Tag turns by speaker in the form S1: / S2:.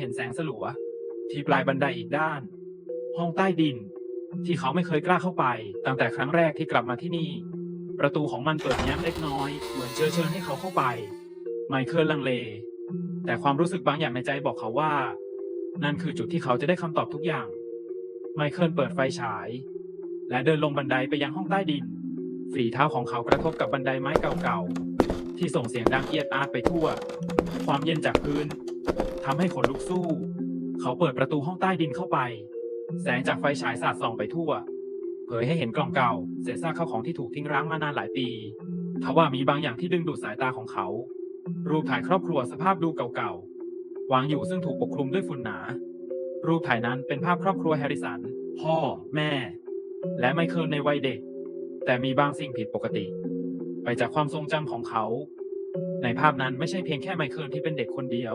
S1: เห็นแสงสลัว ที่ปลายบันไดอีกด้าน ห้องใต้ดิน ที่เขาไม่เคยกล้าเข้าไป ตั้งแต่ครั้งแรกที่กลับมาที่นี่ ประตูของมันเปิดแง้มเล็กน้อย เหมือนเชิญเชิญให้เขาเข้าไป ไมเคิลลังเล แต่ความรู้สึกบางอย่างในใจบอกเขาว่า นั่นคือจุดที่เขาจะได้คำตอบทุกอย่าง ไมเคิลเปิดไฟฉาย และเดินลงบันไดไปยังห้องใต้ดิน ฝีเท้าของเขากระทบกับบันไดไม้เก่าๆที่ส่งเสียงดังเอียดอาร์ตไปทั่ว ความเย็นจากพื้น ทำให้ขนลุกสู้ เขาเปิดประตูห้องใต้ดินเข้าไป แสงจากไฟฉายสาดส่องไปทั่ว เผยให้เห็นกล่องเก่า เศษซากข้าวของที่ถูกทิ้งร้างมานานหลายปีทว่ามีบางอย่างที่ดึงดูดสายตาของเขา รูปถ่ายครอบครัวสภาพดูเก่าๆ วางอยู่ซึ่งถูกปกคลุมด้วยฝุ่นหนา รูปถ่ายนั้นเป็นภาพครอบครัวแฮร์ริสัน พ่อ แม่ และไมเคิลในวัยเด็ก แต่มีบางสิ่งผิดปกติ ไปจากความทรงจำของเขา ในภาพนั้นไม่ใช่เพียงแค่ไมเคิลที่เป็นเด็กคนเดียว